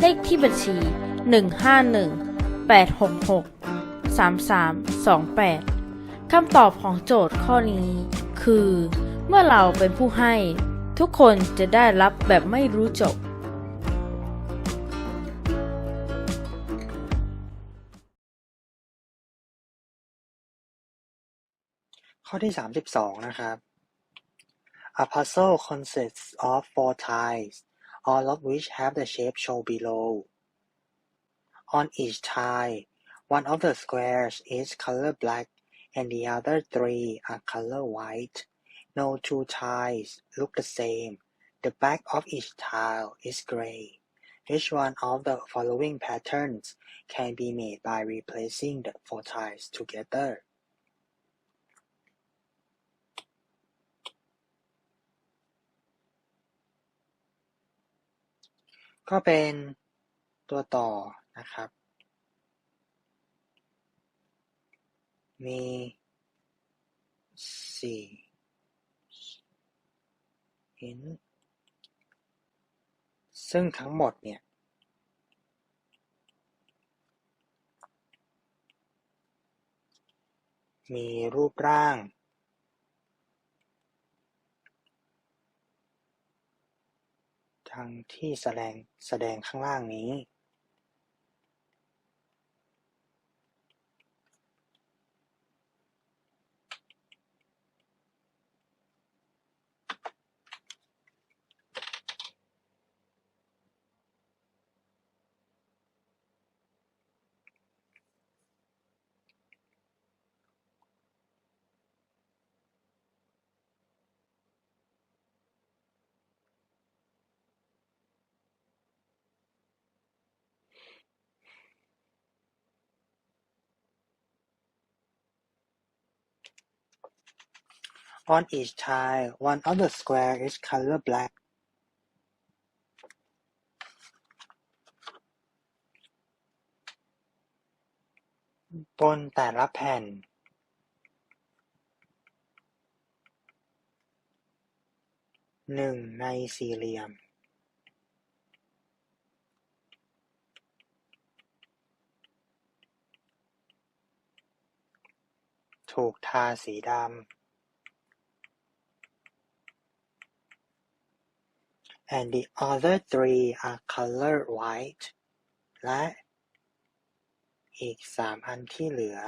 เลขที่บัญชี 151 866 3328 คำตอบของโจทย์ข้อนี้ คือ เมื่อเราเป็นผู้ให้ ทุกคนจะได้รับแบบไม่รู้จบข้อที่ 32 นะครับ A puzzle consists of four tiles, all of which have the shape shown below. On each tile, one of the squares is color black and the other three are color white. No two tiles look the same. The back of each tile is gray. Which one of the following patterns can be made by replacing the four tiles together? ก็เป็นตัวต่อนะครับ มีสี่หินซึ่งทั้งหมดเนี่ย มีรูปร่าง ทางที่แสดงแสดงข้างล่างนี้ On each tile, one of the square is color black. บนแต่ละแผ่น หนึ่งในสี่เหลี่ยม ถูกทาสีดำ and the other three are color white และอีกสามอันที่เหลือ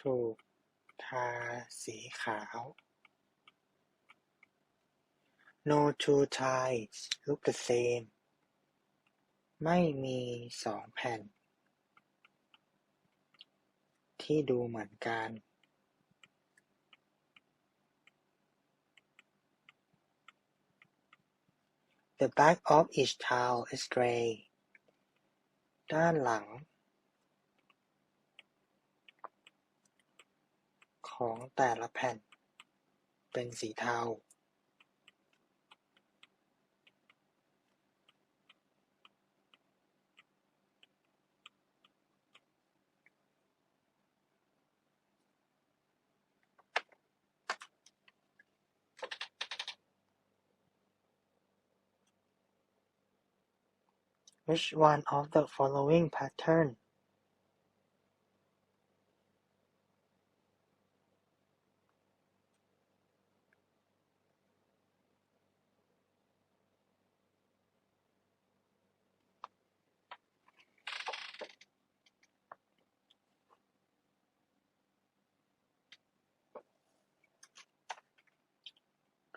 ถูกทาสีขาว No two tiles look the same ไม่มีสองแผ่น ที่ดูเหมือนกัน The back of each tile is gray ด้านหลัง ของแต่ละแผ่น เป็นสีเทา Which one of the following pattern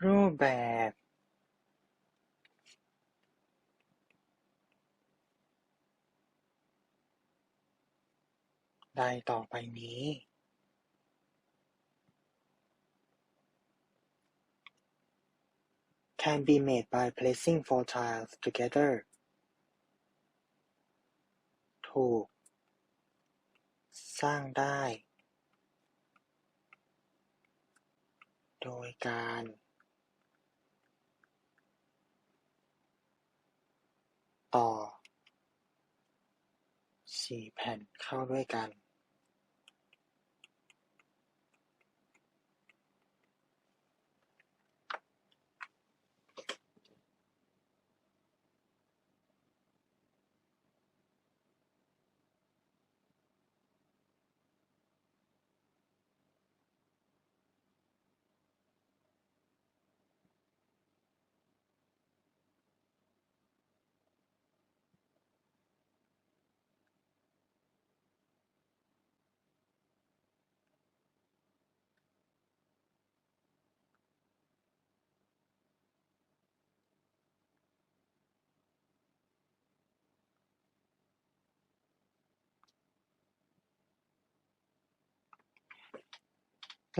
รูปแบบ ได้ต่อไปนี้ can be made by placing four tiles together ถูก สร้างได้ โดยการต่อสี่แผ่นเข้าด้วยกัน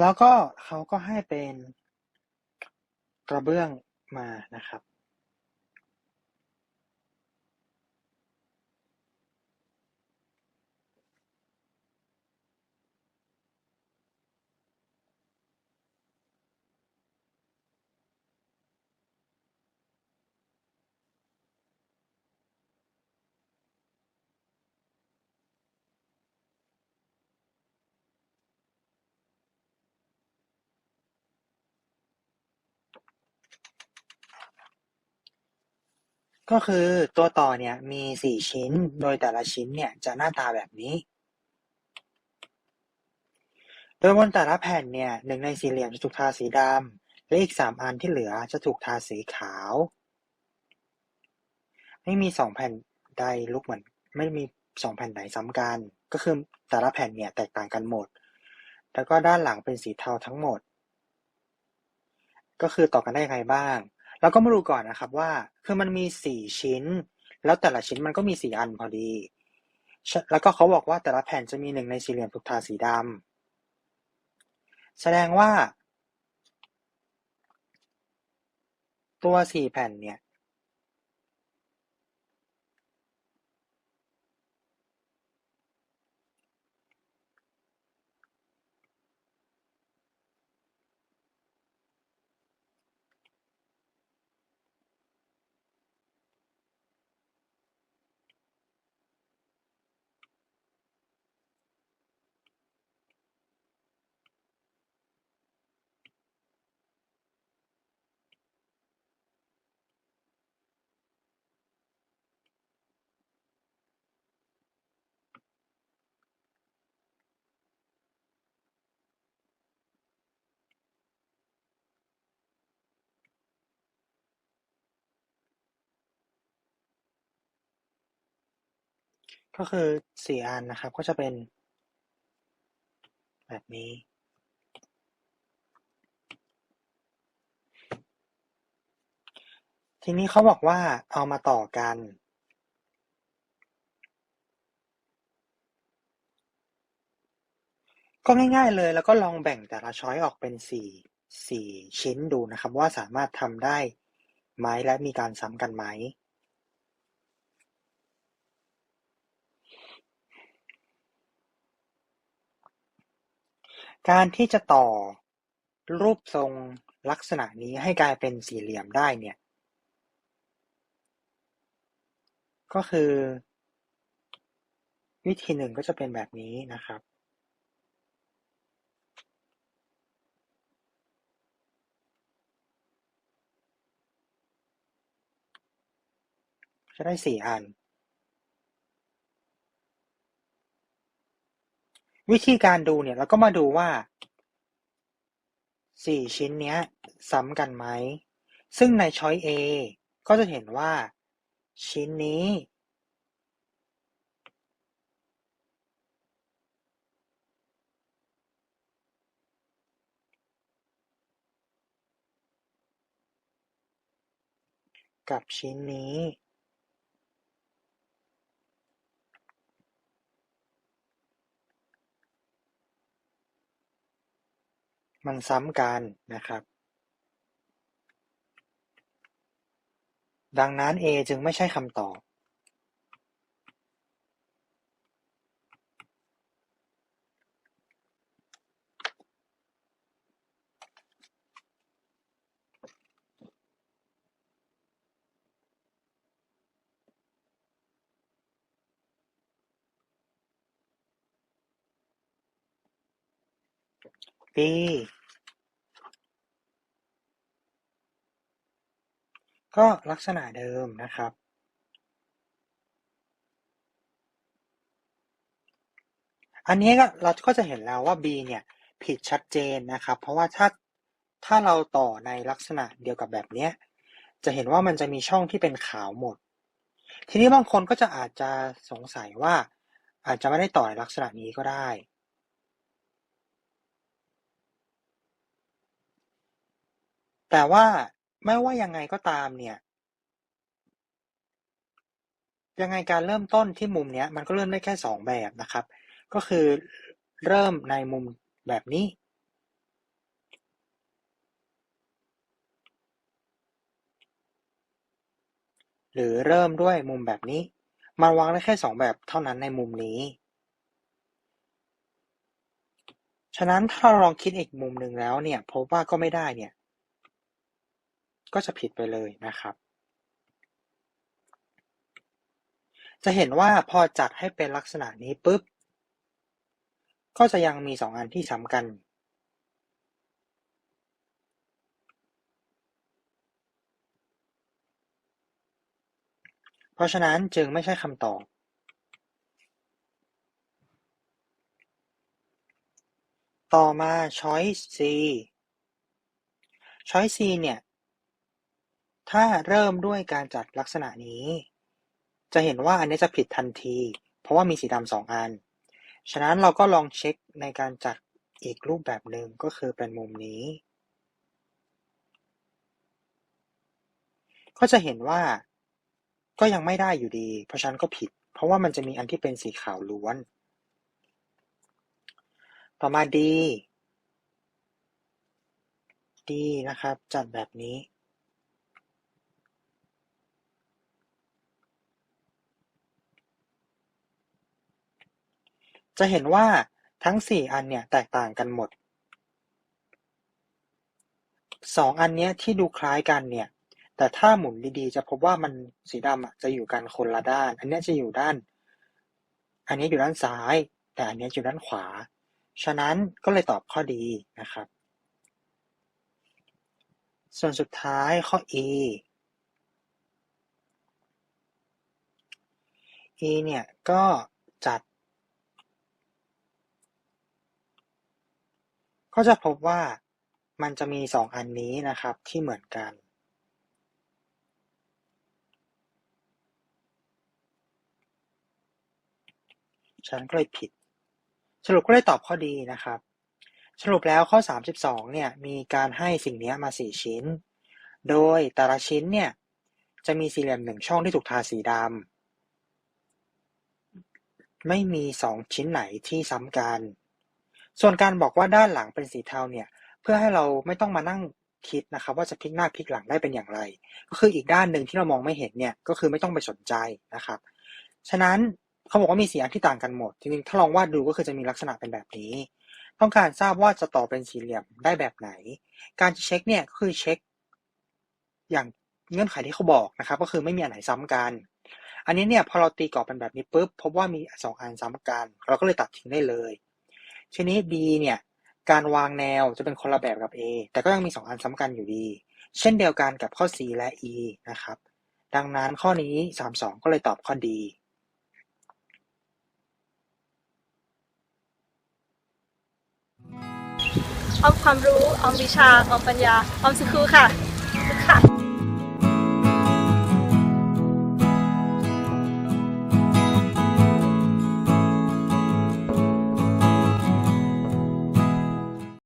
แล้วก็เขาก็ให้เป็นกระเบื้องมานะครับ ก็คือตัวต่อเนี่ยมีสี่ชิ้น โดยแต่ละชิ้นเนี่ยจะหน้าตาแบบนี้ โดยบนแต่ละแผ่นเนี่ยหนึ่งในสี่เหลี่ยมจะถูกทาสีดำและอีกสามอันที่เหลือจะถูกทาสีขาว ไม่มีสองแผ่นใดลุกเหมือน ไม่มีสองแผ่นไหนซ้ำกัน ก็คือแต่ละแผ่นเนี่ยแตกต่างกันหมด แล้วก็ด้านหลังเป็นสีเทาทั้งหมด ก็คือต่อกันได้ยังไงบ้าง เราก็มาดูก่อนนะครับว่า คือมันมีสี่ชิ้น แล้วแต่ละชิ้นมันก็มีสี่อันพอดี แล้วก็เขาบอกว่าแต่ละแผ่นจะมีหนึ่งในสี่เหลี่ยมถูกทาสีดำแสดงว่า ตัวสี่แผ่นเนี่ย ก็คือสี่อันนะครับก็จะเป็น แบบนี้ ทีนี้เขาบอกว่าเอามาต่อกัน ก็ง่ายๆเลยแล้วก็ลองแบ่งแต่ละช้อยออกเป็นสี่สี่ชิ้นดูนะครับ ว่าสามารถทำได้ไหมและมีการซ้ำกันไหม การที่จะต่อรูปทรงลักษณะนี้ให้กลายเป็นสี่เหลี่ยมได้เนี่ย ก็คือ วิธีหนึ่งก็จะเป็นแบบนี้นะครับ จะได้สี่อัน วิธีการดูเนี่ยเราก็มาดูว่าสี่ชิ้นเนี้ยซ้ำกันไหม ซึ่งในช้อย A ก็จะเห็นว่า ชิ้นนี้ กับชิ้นนี้ มันซ้ำกันนะครับ ดังนั้น A จึงไม่ใช่คำตอบ B ก็ลักษณะเดิมนะครับ อันนี้ก็เราก็จะเห็นแล้วว่า B เนี่ยผิดชัดเจนนะครับ เพราะว่าถ้าถ้าเราต่อในลักษณะเดียวกับแบบเนี้ยจะเห็นว่ามันจะมีช่องที่เป็นขาวหมด ทีนี้บางคนก็จะอาจจะสงสัยว่า อาจจะไม่ได้ต่อในลักษณะนี้ก็ได้ แต่ว่า ไม่ว่ายังไงก็ตามเนี่ย ยังไงการเริ่มต้นที่มุมเนี้ย มันก็เริ่มได้แค่สองแบบนะครับ ก็คือเริ่มในมุมแบบนี้ หรือเริ่มด้วยมุมแบบนี้ มันวางได้แค่สองแบบเท่านั้นในมุมนี้ ฉะนั้นถ้าเราลองคิดอีกมุมหนึ่งแล้วเนี่ยพบว่าก็ไม่ได้เนี่ย ก็จะผิดไปเลยนะครับ จะเห็นว่าพอจัดให้เป็นลักษณะนี้ปุ๊บ ก็จะยังมีสองอันที่ซ้ำกัน เพราะฉะนั้นจึงไม่ใช่คำตอบต่อมา choice C choice C เนี่ย ถ้าเริ่มด้วยการจัดลักษณะนี้ จะเห็นว่าอันนี้จะผิดทันที เพราะว่ามีสีดำสองอัน ฉะนั้นเราก็ลองเช็คในการจัดอีกรูปแบบหนึ่งก็คือเป็นมุมนี้ ก็จะเห็นว่าก็ยังไม่ได้อยู่ดี เพราะฉะนั้นก็ผิด เพราะว่ามันจะมีอันที่เป็นสีขาวล้วน ต่อมา D D นะครับ จัดแบบนี้ จะเห็นว่าทั้งสี่อันเนี่ยแตกต่างกันหมดสองอันเนี้ยที่ดูคล้ายกันเนี่ย แต่ถ้าหมุนดีๆ จะพบว่ามันสีดำอะจะอยู่กันคนละด้าน อันเนี้ยจะอยู่ด้าน อันนี้อยู่ด้านซ้าย แต่อันนี้อยู่ด้านขวา ฉะนั้นก็เลยตอบข้อดีนะครับ ส่วนสุดท้ายข้อ E E เนี่ยก็จัด ก็จะพบว่ามันจะมีสองอันนี้นะครับที่เหมือนกัน ฉันก็เลยผิด สรุปก็เลยตอบข้อดีนะครับ สรุปแล้วข้อ 32 เนี่ยมีการให้สิ่งนี้มา 4 ชิ้น โดยแต่ละชิ้นเนี่ยจะมีสี่เหลี่ยมหนึ่งช่องที่ถูกทาสีดำไม่มี2ชิ้นไหนที่ซ้ำกัน ส่วนการบอกว่าด้านหลังเป็นสีเทาเนี่ย เพื่อให้เราไม่ต้องมานั่งคิดนะครับว่าจะพลิกหน้าพลิกหลังได้เป็นอย่างไร ก็คืออีกด้านหนึ่งที่เรามองไม่เห็นเนี่ยก็คือไม่ต้องไปสนใจนะครับ ฉะนั้นเขาบอกว่ามีสีอันที่ต่างกันหมด จริงๆ ถ้าลองวาดดูก็คือจะมีลักษณะเป็นแบบนี้ ต้องการทราบว่าจะต่อเป็นสี่เหลี่ยมได้แบบไหน การเช็คเนี่ยก็คือเช็ค อย่างเงื่อนไขที่เขาบอกนะครับ ก็คือไม่มีอันไหนซ้ำกัน อันนี้เนี่ยพอเราตีกรอบเป็นแบบนี้ปุ๊บพบว่ามีสองอันซ้ำกัน เราก็เลยตัดทิ้งได้เลย ทีนี้ B เนี่ยการวางแนวจะเป็นคนละแบบกับ A แต่ก็ยังมีสองอันซ้ำกันอยู่ดี เช่นเดียวกันกับข้อ C และ E นะครับ ดังนั้นข้อนี้ 32 ก็เลยตอบข้อดีออมความรู้ ออมวิชา ออมปัญญา ออมสครูค่ะค่ะ